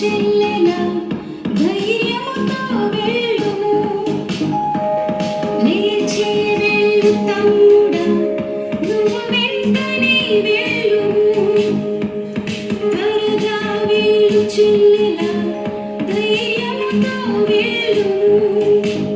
చెల్లెలా ధైర్యముతో వెళ్ళుము. లేచి వెళ్ళు తమ్ముడా నువ్వు వెంటనే వెళ్ళుము. త్వరగా వెళ్ళు చెల్లెలా ధైర్యముతో వెళ్ళుము.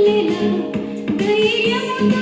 queria muito.